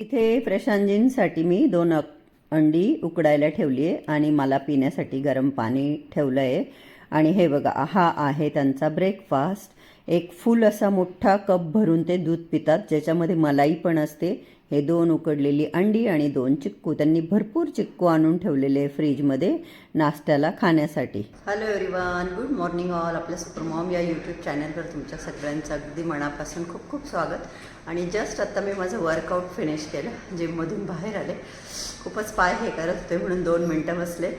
इथे प्रशांतजींसाठी मी दोन अंडी उकडायला ठेवली आहे आणि मला पिण्यासाठी गरम पाणी ठेवलं आहे. आणि हे बघा हा आहे त्यांचा ब्रेकफास्ट एक फुल असा मोठा कप भरून ते दूध पितात ज्याच्यामध्ये मलाई पण असते. हे दोन उकडलेली अंडी आणि दोन चिक्कू. त्यांनी भरपूर चिक्कू आणून ठेवलेले आहे फ्रीजमध्ये नाश्त्याला खाण्यासाठी. Hello everyone good morning all आपल्या सुपरमॉम या यूट्यूब चॅनलवर तुमच्या सगळ्यांचं अगदी मनापासून खूप खूप स्वागत. आणि जस्ट आत्ता मी माझं वर्कआउट फिनिश केलं जिममधून बाहेर आले. खूपच पाय हे करत होते म्हणून दोन मिनटं बसले.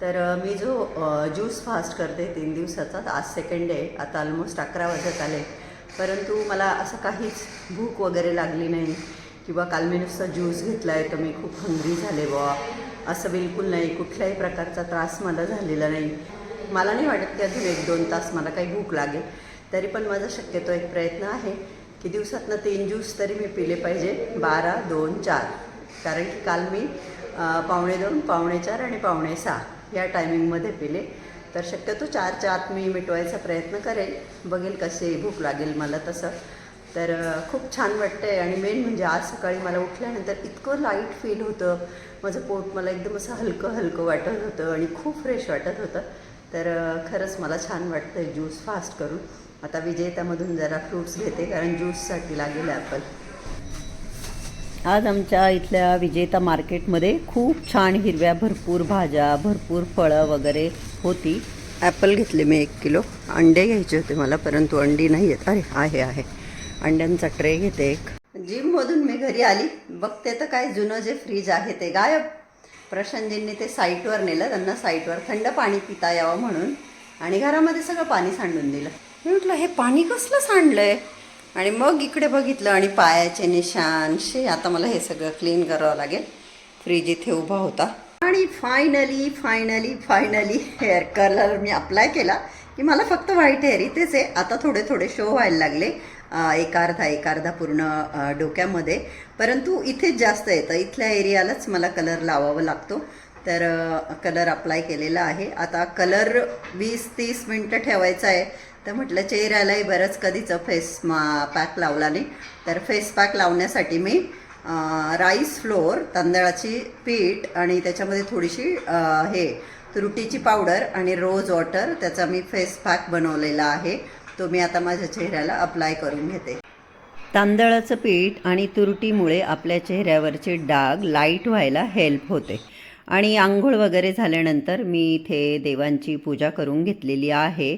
तर मी जो ज्यूस फास्ट करते तीन दिवसाचा आज सेकंड डे आता ऑलमोस्ट अकरा वाजत आले. परंतु मला असं काहीच भूक वगैरे लागली नाही. किंवा काल मी नुसता ज्यूस घेतला आहे तर मी खूप हंग्री झाले बुवा. असं बिलकुल नाही कुठल्याही प्रकारचा त्रास मला झालेला नाही. मला नाही वाटत की अजून एक दोन तास मला काही भूक लागेल. तरी पण माझा शक्यतो एक प्रयत्न आहे की दिवसातनं तीन ज्यूस तरी मी पिले पाहिजे. बारा दोन चार. कारण की काल मी पावणे दोन पावणे चार आणि पावणे सहा या टायमिंगमध्ये पिले. तर शक्यतो चारच्या आत मी मिटवायचा प्रयत्न करेन. बघेल कसे भूक लागेल मला तसं. तर खूप छान वाटतं आहे आणि मेन म्हणजे आज सकाळी मला उठल्यानंतर इतकं लाइट फील होतं. माझं पोट मला एकदम असं हलकं हलकं वाटत होतं आणि खूप फ्रेश वाटत होतं. तर खरंच मला छान वाटतं आहे ज्यूस फास्ट करून. आता विजेतामधून जरा फ्रूट्स घेते कारण ज्यूससाठी लागेल ॲपल आज आमच्या इथल्या विजेता मार्केटमध्ये खूप छान हिरव्या भरपूर भाज्या भरपूर फळं वगैरे होती. ॲपल घेतले मी एक किलो. अंडे घ्यायचे होते मला परंतु अंडी नाही आहेत अरे आहे आहे. अंड्यांचा ट्रे घेते एक. जिममधून मी घरी आली. बघते तर काय जुनं जे फ्रीज आहे ते गायब. प्रशांतजींनी ते साईटवर नेलं. त्यांना साईटवर थंड पाणी पिता यावं म्हणून आणि घरामध्ये सगळं पाणी सांडून दिलं. मी म्हटलं हे पाणी कसलं सांडलंय? आणि मग इकडे बघितलं आणि पायाचे निशान शे आता मला हे सगळं क्लीन करावं लागेल. फ्रीज इथे उभा होता. आणि finally finally finally hair colour मी अप्लाय केला. की मला फक्त व्हाईट हेअर इथेच आहे. आता थोडे थोडे शो व्हायला लागले. एक अर्धा एक अर्धा पूर्ण डोक्यामध्ये. परंतु इथेच जास्त येतं इथल्या एरियालाच मला कलर लावावा लागतो. तर कलर अप्लाय केलेला आहे. आता कलर वीस तीस मिनटं ठेवायचा आहे. तर म्हटलं चेहऱ्यालाही बरंच कधीचं फेस मा पॅक लावला नाही. तर फेस पॅक लावण्यासाठी मी राईस फ्लोअर तांदळाची पीठ आणि त्याच्यामध्ये थोडीशी हे तुरटीची पावडर आणि रोज वॉटर त्याचा मी फेस पॅक बनवलेला आहे. तो मी आता माझ्या चेहऱ्याला अप्लाय करून घेते. तांदळाचं पीठ आणि तुरटीमुळे आपल्या चेहऱ्यावरचे डाग लाइट व्हायला हेल्प होते. आणि आंघोळ वगैरे झाल्यानंतर मी इथे देवांची पूजा करून घेतलेली आहे.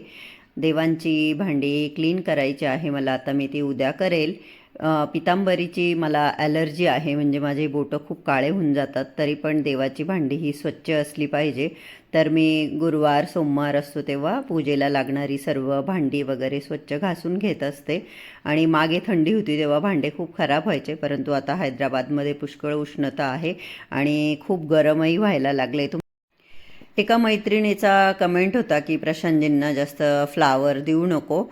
देवांची भांडी क्लीन करायची आहे मला आता मी ती उद्या करेल. पितांबरीची मला ॲलर्जी आहे म्हणजे माझे बोटं खूप काळे होऊन जातात तरी पण देवाची भांडी ही स्वच्छ असली पाहिजे. तर मी गुरुवार सोमवार असतो तेव्हा पूजेला लागणारी सर्व भांडी वगैरे स्वच्छ घासून घेत असते. आणि मागे थंडी होती तेव्हा भांडे खूप खराब व्हायचे परंतु आता हैदराबादमध्ये पुष्कळ उष्णता आहे आणि खूप गरमही व्हायला लागले. तुम एका मैत्रिणीचा कमेंट होता की प्रशांतजींना जास्त फ्लावर देऊ नको.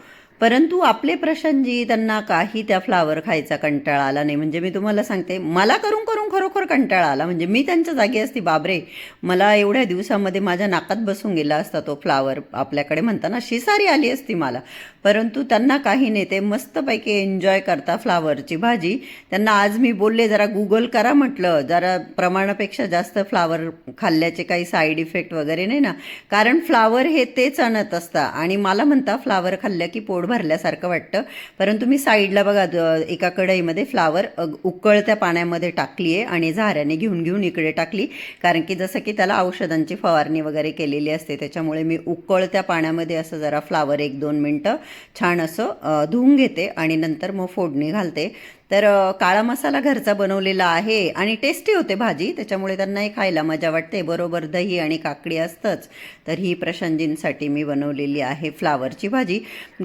परंतु आपले प्रशांतजी त्यांना काही त्या फ्लावर खायचा कंटाळा आला नाही. म्हणजे मी तुम्हाला सांगते मला करून करून खरोखर कंटाळा आला. म्हणजे मी त्यांच्या जागी असती बाबरे मला एवढ्या दिवसामध्ये माझ्या नाकात बसून गेला असता तो फ्लावर आपल्याकडे म्हणताना शिसारी आली असती मला. परंतु त्यांना काही नाही ते मस्तपैकी एन्जॉय करता फ्लावरची भाजी. त्यांना आज मी बोलले जरा गुगल करा म्हटलं. जरा प्रमाणापेक्षा जास्त फ्लावर खाल्ल्याचे काही साईड इफेक्ट वगैरे नाही ना. कारण फ्लावर हे तेच आणत असता. आणि मला म्हणता फ्लावर खाल्लं की पोट भरल्यासारखं वाटतं. परंतु मी साईडला बघा एका कढईमध्ये फ्लावर उकळत्या पाण्यामध्ये टाकली आहे आणि झाऱ्याने घेऊन घेऊन इकडे टाकली. कारण की जसं की त्याला औषधांची फवारणी वगैरे केलेली असते त्याच्यामुळे मी उकळत्या पाण्यामध्ये असं जरा फ्लावर एक दोन मिनटं छान असं धुवून घेते आणि नंतर मग फोडणी घालते. तर काळा मसाला घरचा बनवलेला आहे आणि टेस्टी होते भाजी त्याच्यामुळे त्यांनाही खायला मजा वाटते. बरोबर दही आणि काकडी असतंच. तर ही प्रशांतजींसाठी मी बनवलेली आहे फ्लावरची भाजी.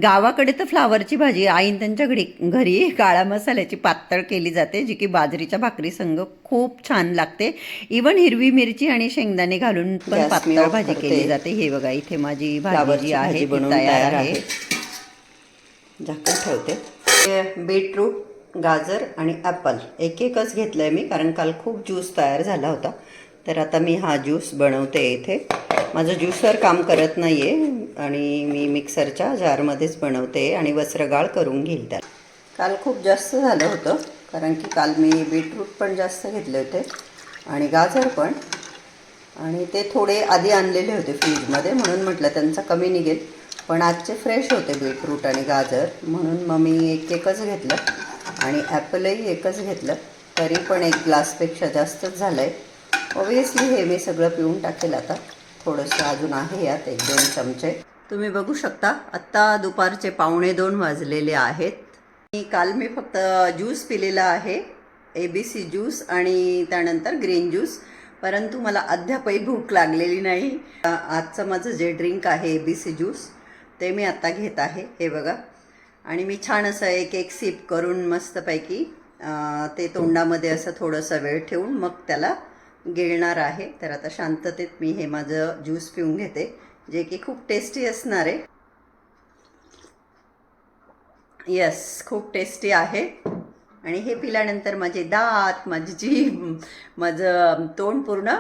गावाकडे तर फ्लावरची भाजी आईन त्यांच्या घरी घरी काळा मसाल्याची पातळ केली जाते जी की बाजरीच्या भाकरी संग खूप छान लागते. इवन हिरवी मिरची आणि शेंगदाणे घालून पण पातळ भाजी. केली जाते. हे बघा इथे माझी भाजी जी आहे बनवून तयार आहे. झाकण ठेवते. बीटरूट गाजर आणि ॲपल एक एकच घेतलं आहे मी कारण काल खूप ज्यूस तयार झाला होता. तर आता मी हा ज्यूस बनवते इथे. माझं ज्यूसर काम करत नाही आहे आणि मी मिक्सरच्या जारमध्येच बनवते आणि वस्त्रगाळ करून घेईल त्यात काल खूप जास्त झालं होतं कारण की काल मी बीटरूट पण जास्त घेतले होते आणि गाजर पण. आणि ते थोडे आधी आणलेले होते फ्रीजमध्ये म्हणून म्हटलं त्यांचा कमी निघेल. पण आजचे फ्रेश होते बीटरूट आणि गाजर म्हणून मग मी एक एकच घेतलं. आणि ॲपलही एकच घेतलं. तरी पण एक ग्लासपेक्षा जास्तच झालं आहे ऑब्वियसली हे मी सगळं पिऊन टाकेल आता. थोडंसं अजून आहे यात एक दोन चमचे. तुम्ही बघू शकता आत्ता दुपारचे पावणे दोन वाजलेले आहेत. मी काल मी फक्त ज्यूस पिलेला आहे. ए बी सी ज्यूस आणि त्यानंतर ग्रीन ज्यूस. परंतु मला अद्यापही भूक लागलेली नाही. आजचं माझं जे ड्रिंक आहे ए बी सी ज्यूस ते मी आत्ता घेत आहे. हे बघा. आणि मी छान असं एक एक सिप करून मस्तपैकी ते तोंडामध्ये असं थोडंसं वेळ ठेवून मग त्याला गिळणार आहे. तर आता शांततेत मी हे माझं ज्यूस पिऊन घेते जे की खूप टेस्टी असणार आहे. यस खूप टेस्टी आहे. आणि हे पिल्यानंतर माझे दात माझी जीभ माझं तोंड पूर्ण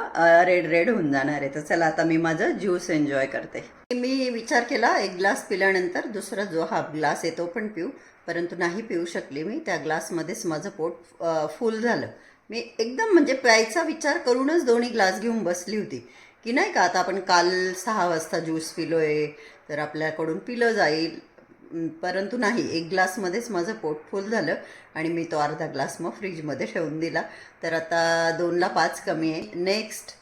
रेड रेड होऊन जाणार आहे. तर चला आता मी माझं ज्यूस एन्जॉय करते. मी विचार केला एक ग्लास पिल्यानंतर दुसरा जो हाफ ग्लास येतो पण पिऊ परंतु नाही पिऊ शकले मी. त्या ग्लासमध्येच माझं पोट फुल झालं. मी एकदम म्हणजे प्यायचा विचार करूनच दोन्ही ग्लास घेऊन बसली होती. की नाही का आता आपण काल सहा वाजता ज्यूस पिलोय तर आपल्याकडून पिलं जाईल. परंतु नाही एक ग्लासमध्येच माझं पोट फुल झालं आणि मी तो अर्धा ग्लास मग फ्रीजमध्ये ठेवून दिला. तर आता दोनला पाच कमी आहे. नेक्स्ट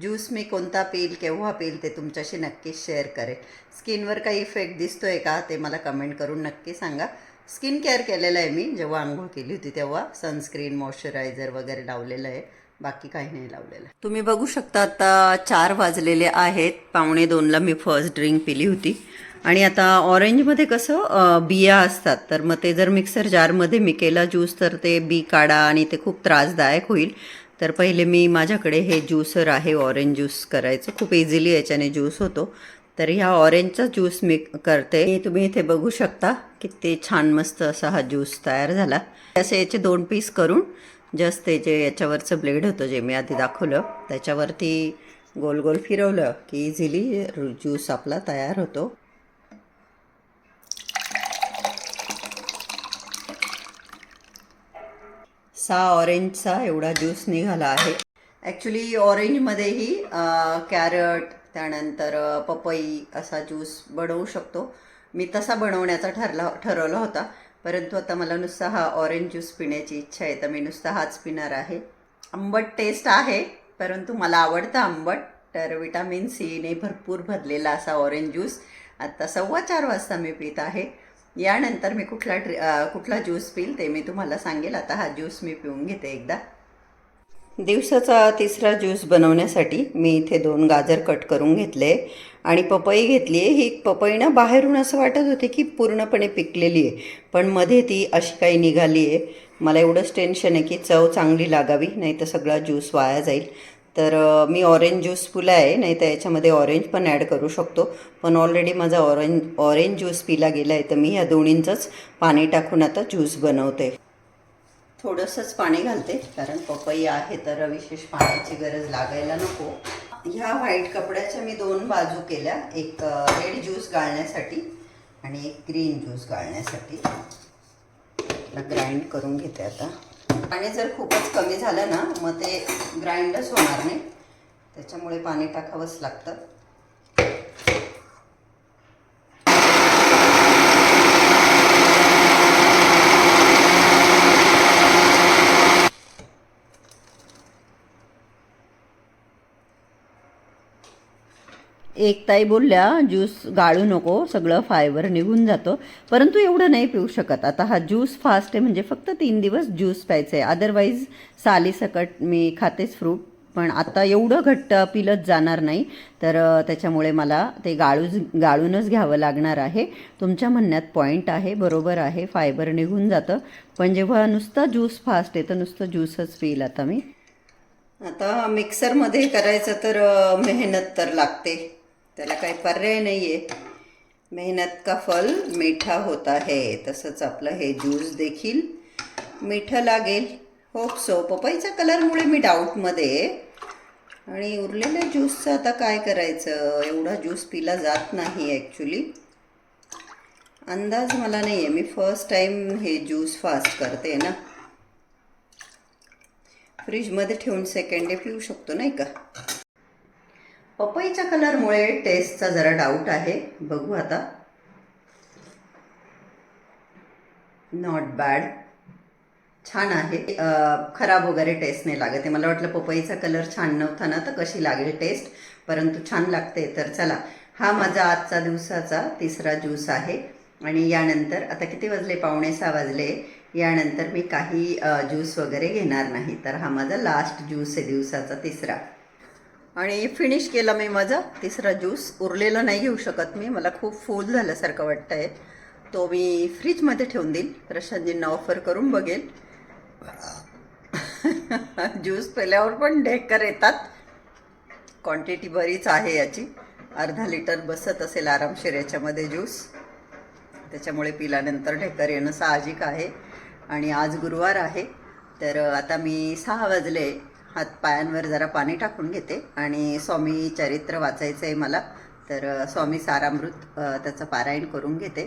ज्यूस मी कोणता पिल केव्हा पिल ते तुमच्याशी नक्कीच शेअर करेल स्किनवर काही इफेक्ट दिसतोय का ते मला कमेंट करून नक्की सांगा. स्किन केअर केलेलं आहे मी जेव्हा आंघोळ केली होती तेव्हा. सनस्क्रीन मॉइश्चरायझर वगैरे लावलेलं आहे. बाकी काही नाही लावलेलं. तुम्ही बघू शकता आता चार वाजलेले आहेत. पावणे दोनला मी फर्स्ट ड्रिंक पिली होती. आणि आता ऑरेंजमध्ये कसं बिया असतात. तर मग ते जर मिक्सर जारमध्ये मी केला ज्यूस तर ते बी काढा आणि ते खूप त्रासदायक होईल. तर पहिले मी माझ्याकडे हे ज्यूसर आहे ऑरेंज ज्यूस करायचं. खूप इझिली याच्याने ज्यूस होतो. तर ह्या ऑरेंजचा ज्यूस मी करते. हे तुम्ही इथे बघू शकता. किती छान मस्त असा हा ज्यूस तयार झाला. असे याचे दोन पीस करून जस्ट ते जे याच्यावरचं ब्लेड होतं जे मी आधी दाखवलं त्याच्यावरती गोल गोल फिरवलं की इझिली ज्यूस आपला तयार होतो. सहा ऑरेंजचा एवढा ज्यूस निघाला आहे. ॲक्च्युली ऑरेंजमध्येही कॅरट त्यानंतर पपई असा ज्यूस बनवू शकतो. मी तसा बनवण्याचा ठरला ठरवला होता. परंतु आता मला नुसता हा ऑरेंज ज्यूस पिण्याची इच्छा आहे तर मी नुसता हाच पिणार आहे. आंबट टेस्ट आहे परंतु मला आवडतं आंबट. तर विटामिन सीने भरपूर भरलेला असा ऑरेंज ज्यूस. आत्ता सव्वा चार वाजता मी पित आहे. यानंतर मी कुठला ड्रि कुठला ज्यूस पिल ते मी तुम्हाला सांगेल. आता हा ज्यूस मी पिऊन घेते एकदा. दिवसाचा तिसरा ज्यूस बनवण्यासाठी मी इथे दोन गाजर कट करून घेतले आणि पपई घेतली आहे. ही पपई ना बाहेरून असं वाटत होते की पूर्णपणे पिकलेली आहे. पण मध्ये ती अशी काही निघाली आहे. मला एवढंच टेन्शन आहे की चव चांगली लागावी नाही तर सगळा ज्यूस वाया जाईल. तर मी ऑरेंज ज्यूस फुला आहे नाही तर याच्यामध्ये ऑरेंज पण ॲड करू शकतो. पण ऑलरेडी माझा ऑरेंज ऑरेंज ज्यूस पिला गेला आहे तर मी ह्या दोन्हींचंच पाणी टाकून आता ज्यूस बनवते. थोडंसंच पाणी घालते कारण पपई आहे तर विशेष पाण्याची गरज लागायला नको. ह्या व्हाईट कपड्याच्या मी दोन बाजू केल्या. एक रेड ज्यूस गाळण्यासाठी आणि एक ग्रीन ज्यूस गाळण्यासाठी. ग्राइंड करून घेते आता. पाणी जर खूपच कमी झालं ना मग ते ग्राइंडच होणार नाही. त्याच्यामुळे पाणी टाकावंच लागतं. एक ताई बोलल्या ज्यूस गाळू नको सगळं फायबर निघून जातं. परंतु एवढं नाही पिऊ शकत. आता हा ज्यूस फास्ट आहे म्हणजे फक्त तीन दिवस ज्यूस प्यायचं आहे अदरवाईज सालीसकट मी खातेच फ्रूट पण आता एवढं घट्ट पिलंच जाणार नाही. तर त्याच्यामुळे मला ते गाळूच गाळूनच घ्यावं लागणार आहे. तुमच्या म्हणण्यात पॉईंट आहे बरोबर आहे फायबर निघून जातं. पण जेव्हा नुसता ज्यूस फास्ट आहे तर नुसतं ज्यूसच पिईल आता मी. आता मिक्सरमध्ये करायचं तर मेहनत तर लागते. त्याला काही पर्याय नाही आहे मेहनत का फल? मीठा होता है. तसंच आपलं हे ज्यूस देखील मिठं लागेल. होप सो पपईच्या कलरमुळे मी डाऊटमध्ये आणि उरलेल्या ज्यूसचं आता काय करायचं? एवढा ज्यूस पिला जात नाही ॲक्च्युली अंदाज मला नाही आहे मी फर्स्ट टाईम हे ज्यूस फास्ट करते ना. फ्रीजमध्ये ठेवून सेकंड डे पिऊ शकतो नाही का? पपईच्या कलरमुळे टेस्टचा जरा डाऊट आहे. बघू आता. नॉट बॅड छान आहे. खराब वगैरे टेस्ट नाही लागत आहे. मला वाटलं पपईचा कलर छान नव्हता ना तर कशी लागेल टेस्ट परंतु छान लागते. तर चला हा माझा आजचा दिवसाचा तिसरा ज्यूस आहे. आणि यानंतर आता किती वाजले? पावणे सहा वाजले. यानंतर मी काही ज्यूस वगैरे घेणार नाही. तर हा माझा लास्ट ज्यूस आहे दिवसाचा तिसरा. आणि फिनिश केलं मी माझा. तिसरा ज्यूस उरलेला नाही घेऊ शकत मी. मला खूप फुल झाल्यासारखं वाटतं आहे तो मी फ्रीजमध्ये ठेवून देईल. प्रशांतजींना ऑफर करून बघेल. ज्यूस पेल्यावर पण ढेकर येतात. क्वांटिटी बरीच आहे याची. अर्धा लिटर बसत असेल आरामशीर याच्यामध्ये ज्यूस त्याच्यामुळे पिल्यानंतर ढेकर येणं साहजिक आहे. आणि आज गुरुवार आहे. तर आता मी सहा वाजले. हात पायांवर जरा पाणी टाकून घेते. आणि स्वामी चरित्र वाचायचं आहे मला. तर स्वामी सारामृत त्याचं पारायण करून घेते.